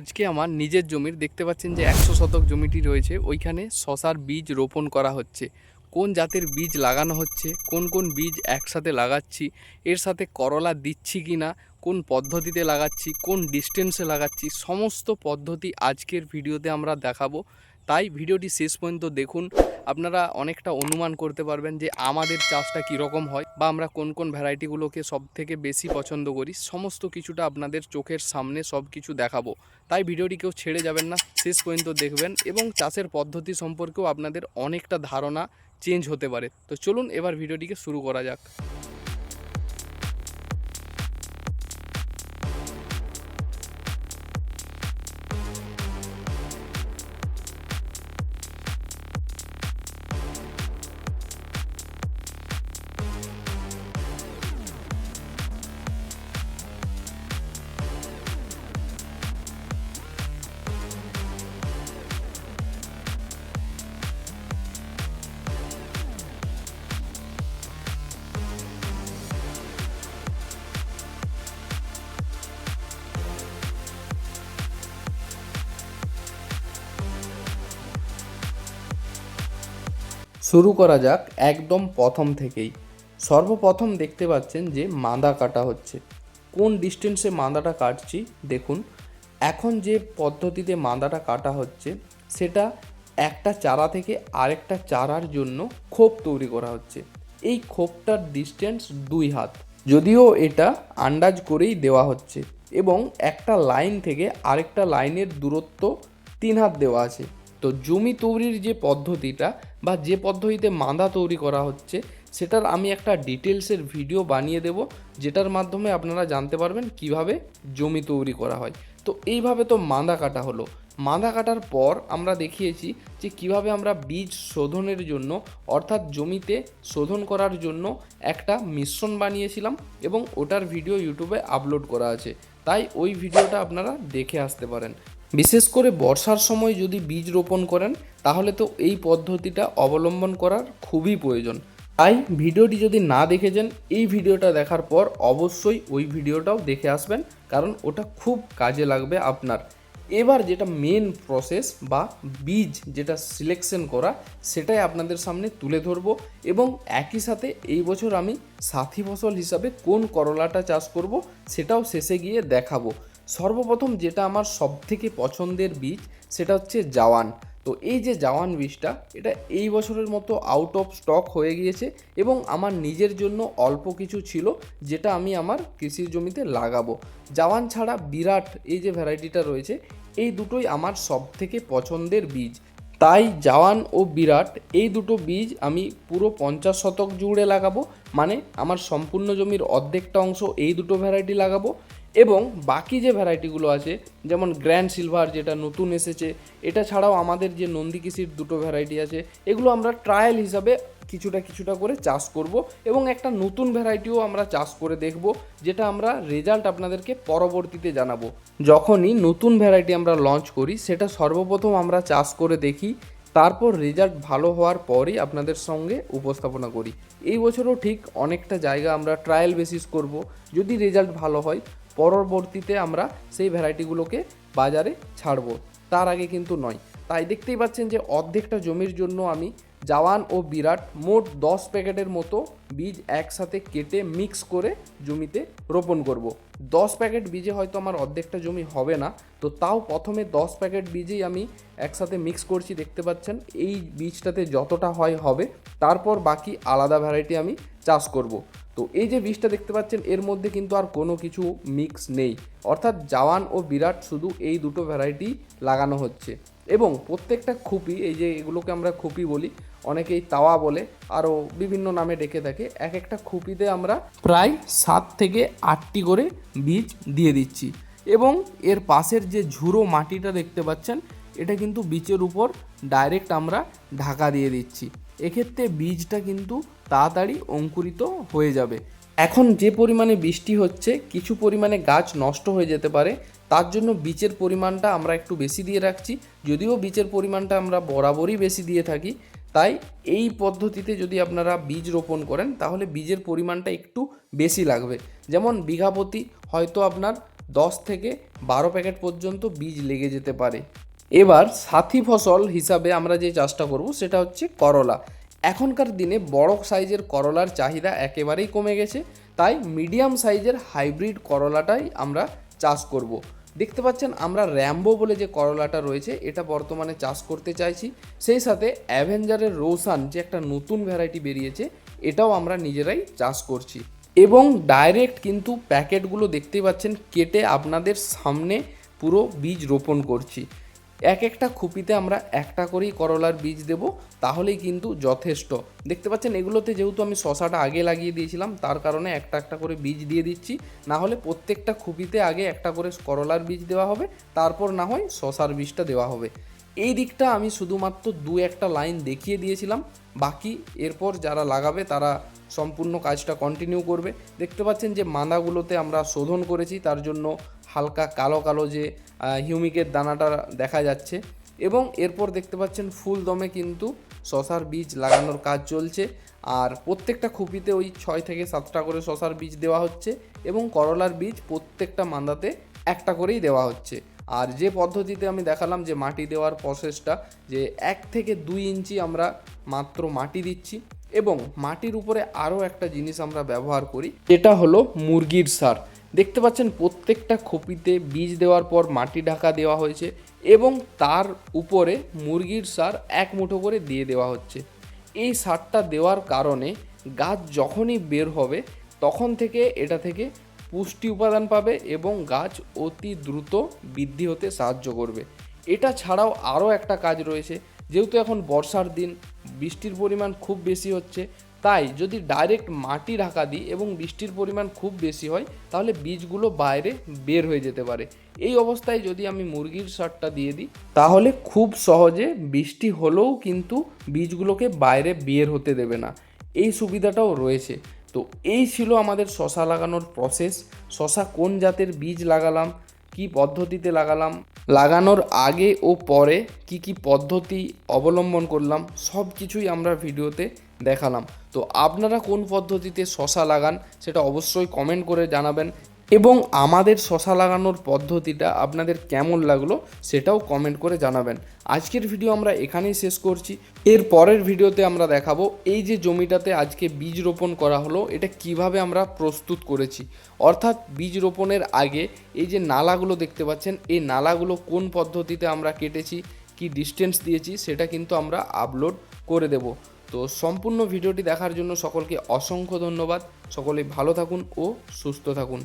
আজকে আমার নিজের জমির দেখতে পাচ্ছেন যে একশো শতক জমিটি রয়েছে, ওইখানে শশার বীজ রোপণ করা হচ্ছে। কোন জাতের বীজ লাগানো হচ্ছে, কোন কোন বীজ একসাথে লাগাচ্ছি, এর সাথে করলা দিচ্ছি কি না কোন পদ্ধতিতে লাগাচ্ছি, কোন ডিস্টেন্সে লাগাচ্ছি, সমস্ত পদ্ধতি আজকের ভিডিওতে আমরা দেখাবো। তাই ভিডিওটি শেষ পর্যন্ত দেখুন। আপনারা অনেকটা অনুমান করতে পারবেন যে আমাদের চাষটা কীরকম হয় বা আমরা কোন কোন ভ্যারাইটিগুলোকে সব থেকে বেশি পছন্দ করি। সমস্ত কিছুটা আপনাদের চোখের সামনে সব কিছু দেখাবো। তাই ভিডিওটি কেউ ছেড়ে যাবেন না, শেষ পর্যন্ত দেখবেন এবং চাষের পদ্ধতি সম্পর্কেও আপনাদের অনেকটা ধারণা চেঞ্জ হতে পারে। তো চলুন এবার ভিডিওটিকে শুরু করা যাক। শুরু করা যাক একদম প্রথম থেকেই। সর্বপ্রথম দেখতে পাচ্ছেন যে মাদা কাটা হচ্ছে। কোন ডিস্টেন্সে মাদাটা কাটছি দেখুন। এখন যে পদ্ধতিতে মাদাটা কাটা হচ্ছে, সেটা একটা চারা থেকে আরেকটা চারার জন্য খোপ তৈরি করা হচ্ছে। এই খোপটার ডিস্টেন্স দুই হাত। যদিও এটা আন্দাজ করেই দেওয়া হচ্ছে এবং একটা লাইন থেকে আরেকটা লাইনের দূরত্ব তিন হাত দেওয়া আছে। তো জমি তৈরির যে পদ্ধতিটা বা যে পদ্ধতিতে মাদা তৈরি করা হচ্ছে, সেটার আমি একটা ডিটেলসের ভিডিও বানিয়ে দেব, যেটার মাধ্যমে আপনারা জানতে পারবেন কীভাবে জমি তৈরি করা হয়। তো এইভাবে তো মাদা কাটা হলো। মাদা কাটার পর আমরা দেখিয়েছি যে কীভাবে আমরা বীজ শোধনের জন্য, অর্থাৎ জমিতে শোধন করার জন্য একটা মিশ্রণ বানিয়েছিলাম এবং ওটার ভিডিও ইউটিউবে আপলোড করা আছে। তাই ওই ভিডিওটা আপনারা দেখে আসতে পারেন। বিশেষ করে বর্ষার সময় যদি বীজ রোপণ করেন, তাহলে তো এই পদ্ধতিটা অবলম্বন করার খুবই প্রয়োজন। তাই ভিডিওটি যদি না দেখেছেন এই ভিডিওটা দেখার পর অবশ্যই ওই ভিডিওটাও দেখে আসবেন, কারণ ওটা খুব কাজে লাগবে আপনার। এবার যেটা মেন প্রসেস বা বীজ যেটা সিলেকশন করা, সেটাই আপনাদের সামনে তুলে ধরবো এবং একই সাথে এই বছর আমি সাথী ফসল হিসাবে কোন করলাটা চাষ করব, সেটাও শেষে গিয়ে দেখাবো। সর্বপ্রথম যেটা আমার সবথেকে পছন্দের বীজ, সেটা হচ্ছে জাওয়ান। তো এই যে জাওয়ান বীজটা, এটা এই বছরের মতো আউট অফ স্টক হয়ে গিয়েছে এবং আমার নিজের জন্য অল্প কিছু ছিল, যেটা আমি আমার কৃষির জমিতে লাগাবো। জাওয়ান ছাড়া বিরাট এই যে ভ্যারাইটিটা রয়েছে, এই দুটোই আমার সবথেকে পছন্দের বীজ। তাই জাওয়ান ও বিরাট, এই দুটো বীজ আমি পুরো পঞ্চাশ শতক জুড়ে লাগাবো মানে আমার সম্পূর্ণ জমির অর্ধেকটা অংশ এই দুটো ভ্যারাইটি লাগাবো। এবং বাকি যে ভ্যারাইটিগুলো আছে, যেমন গ্র্যান্ড সিলভার যেটা নতুন এসেছে, এটা ছাড়াও আমাদের যে নন্দী কৃষির দুটো ভ্যারাইটি আছে, এগুলো আমরা ট্রায়াল হিসাবে কিছুটা কিছুটা করে চাষ করব এবং একটা নতুন ভ্যারাইটিও আমরা চাষ করে দেখব, যেটা আমরা রেজাল্ট আপনাদেরকে পরবর্তীতে জানাব। যখনই নতুন ভ্যারাইটি আমরা লঞ্চ করি, সেটা সর্বপ্রথম আমরা চাষ করে দেখি, তারপর রেজাল্ট ভালো হওয়ার পরই আপনাদের সঙ্গে উপস্থাপনা করি। এই বছরও ঠিক অনেকটা জায়গা আমরা ট্রায়াল বেসিস করব, যদি রেজাল্ট ভালো হয় পরবর্তীতে আমরা সেই ভ্যারাইটিগুলোকে বাজারে ছাড়বো তার আগে কিন্তু নয় তাই দেখতেই পাচ্ছেন যে অর্ধেকটা জমির জন্য আমি জাওয়ান ও বিরাট মোট দশ প্যাকেটের মতো বীজ একসাথে কেটে মিক্স করে জমিতে রোপণ করব। দশ প্যাকেট বীজে হয়তো আমার অর্ধেকটা জমি হবে না তো তাও প্রথমে দশ প্যাকেট বীজেই আমি একসাথে মিক্স করছি, দেখতে পাচ্ছেন এই বীজটাতে যতটা হয় হবে, তারপর বাকি আলাদা ভ্যারাইটি আমি চাষ করব। তো এই যে বীজটা দেখতে পাচ্ছেন, এর মধ্যে কিন্তু আর কোনো কিছু মিক্স নেই। অর্থাৎ জাওয়ান ও বিরাট শুধু এই দুটো ভ্যারাইটি লাগানো হচ্ছে। এবং প্রত্যেকটা খুপি, এই যে এগুলোকে আমরা খুপি বলি, অনেকেই তাওয়া বলে, আরও বিভিন্ন নামে ডেকে থাকে। এক একটা খুপিতে আমরা প্রায় সাত থেকে আটটি করে বীজ দিয়ে দিচ্ছি। এবং এর পাশের যে ঝুরো মাটিটা দেখতে পাচ্ছেন, এটা কিন্তু বীজের উপর ডাইরেক্ট আমরা ঢাকা দিয়ে দিচ্ছি। এক্ষেত্রে বীজটা কিন্তু তাড়াতাড়ি অঙ্কুরিত হয়ে যাবে। এখন যে পরিমাণে বৃষ্টি হচ্ছে, কিছু পরিমাণে গাছ নষ্ট হয়ে যেতে পারে। তার জন্য বীজের পরিমাণটা আমরা একটু বেশি দিয়ে রাখছি। যদিও বীজের পরিমাণটা আমরা বরাবরই বেশি দিয়ে থাকি, তাই এই পদ্ধতিতে যদি আপনারা বীজ রোপণ করেন, তাহলে বীজের পরিমাণটা একটু বেশি লাগবে। যেমন বিঘা প্রতি হয়তো আপনার দশ থেকে বারো প্যাকেট পর্যন্ত বীজ লেগে যেতে পারে। এবার সাথী ফসল হিসাবে আমরা যে চাষটা করব, সেটা হচ্ছে করলা। এখনকার দিনে বড় সাইজের করলার চাহিদা একেবারেই কমে গেছে, তাই মিডিয়াম সাইজের হাইব্রিড করলাটাই আমরা চাষ করব। দেখতে পাচ্ছেন আমরা র্যাম্বো বলে যে করলাটা রয়েছে, এটা বর্তমানে চাষ করতে চাইছি। সেই সাথে অ্যাভেঞ্জারের রোসান যে একটা নতুন ভ্যারাইটি বেরিয়েছে, এটাও আমরা নিজেরাই চাষ করছি। এবং ডাইরেক্ট কিন্তু প্যাকেটগুলো দেখতেই পাচ্ছেন, কেটে আপনাদের সামনে পুরো বীজ রোপণ করছি। এক একটা খুপিতে আমরা একটা করেই করলার বীজ দেব, তাহলেই কিন্তু যথেষ্ট। দেখতে পাচ্ছেন, এগুলোতে যেহেতু আমি শশাটা আগে লাগিয়ে দিয়েছিলাম, তার কারণে একটা একটা করে বীজ দিয়ে দিচ্ছি। না হলে প্রত্যেকটা খুপিতে আগে একটা করে করলার বীজ দেওয়া হবে, তারপর না হয় শশার বীজটা দেওয়া হবে। এই দিকটা আমি শুধুমাত্র দু একটা লাইন দেখিয়ে দিয়েছিলাম, বাকি এরপর যারা লাগাবে তারা সম্পূর্ণ কাজটা কন্টিনিউ করবে। দেখতে পাচ্ছেন যে মাদাগুলোতে আমরা শোধন করেছি, তার জন্য হালকা কালো কালো যে হিউমিকের দানাটা দেখা যাচ্ছে। এবং এরপর দেখতে পাচ্ছেন ফুল দমে কিন্তু শশার বীজ লাগানোর কাজ চলছে। আর প্রত্যেকটা খুপিতে ওই ছয় থেকে সাতটা করে শশার বীজ দেওয়া হচ্ছে এবং করলার বীজ প্রত্যেকটা মান্দাতে একটা করেই দেওয়া হচ্ছে। আর যে পদ্ধতিতে আমি দেখালাম যে মাটি দেওয়ার প্রসেসটা যে এক থেকে দুই ইঞ্চি আমরা মাত্র মাটি দিচ্ছি এবং মাটির উপরে আরও একটা জিনিস আমরা ব্যবহার করি যেটা হলো মুরগির সার। দেখতে পাচ্ছেন প্রত্যেকটা খপিতে বীজ দেওয়ার পর মাটি ঢাকা দেওয়া হয়েছে এবং তার উপরে মুরগির সার এক মুঠো করে দিয়ে দেওয়া হচ্ছে। এই সারটা দেওয়ার কারণে গাছ যখনই বের হবে, তখন থেকে এটা থেকে পুষ্টি উপাদান পাবে এবং গাছ অতি দ্রুত বৃদ্ধি হতে সাহায্য করবে। এটা ছাড়াও আরও একটা কাজ রয়েছে, যেহেতু এখন বর্ষার দিন, বৃষ্টির পরিমাণ খুব বেশি হচ্ছে তাই যদি ডাইরেক্ট মাটি ঢাকা দিই এবং বৃষ্টির পরিমাণ খুব বেশি হয়, তাহলে বীজগুলো বাইরে বের হয়ে যেতে পারে। এই অবস্থায় যদি আমি মুরগির সারটা দিয়ে দিই, তাহলে খুব সহজে বৃষ্টি হলেও কিন্তু বীজগুলোকে বাইরে বের হতে দেবে না। এই সুবিধাটাও রয়েছে। তো এই ছিল আমাদের শশা লাগানোর প্রসেস শশা কোন জাতের বীজ লাগালাম? কি পদ্ধতিতে লাগালাম? লাগানোর আগে ও পরে কি কি পদ্ধতি অবলম্বন করলাম, সব কিছুই আমরা ভিডিওতে দেখালাম। তো আপনারা কোন পদ্ধতিতে শশা লাগান, সেটা অবশ্যই কমেন্ট করে জানাবেন। এবং আমাদের শশা লাগানোর পদ্ধতিটা আপনাদের কেমন লাগল সেটাও কমেন্ট করে জানাবেন। আজকের ভিডিও আমরা এখানেই শেষ করছি। এর পরের ভিডিওতে আমরা দেখাবো এই যে জমিটাতে আজকে বীজ রোপণ করা হলো, এটা কীভাবে আমরা প্রস্তুত করেছি। অর্থাৎ বীজ রোপণের আগে এই যে নালাগুলো দেখতে পাচ্ছেন, এই নালাগুলো কোন পদ্ধতিতে আমরা কেটেছি, কি ডিস্টেন্স দিয়েছি, সেটা কিন্তু আমরা আপলোড করে দেব। তো সম্পূর্ণ ভিডিওটি দেখার জন্য সকলকে অসংখ্য ধন্যবাদ। সকলে ভালো থাকুন ও সুস্থ থাকুন।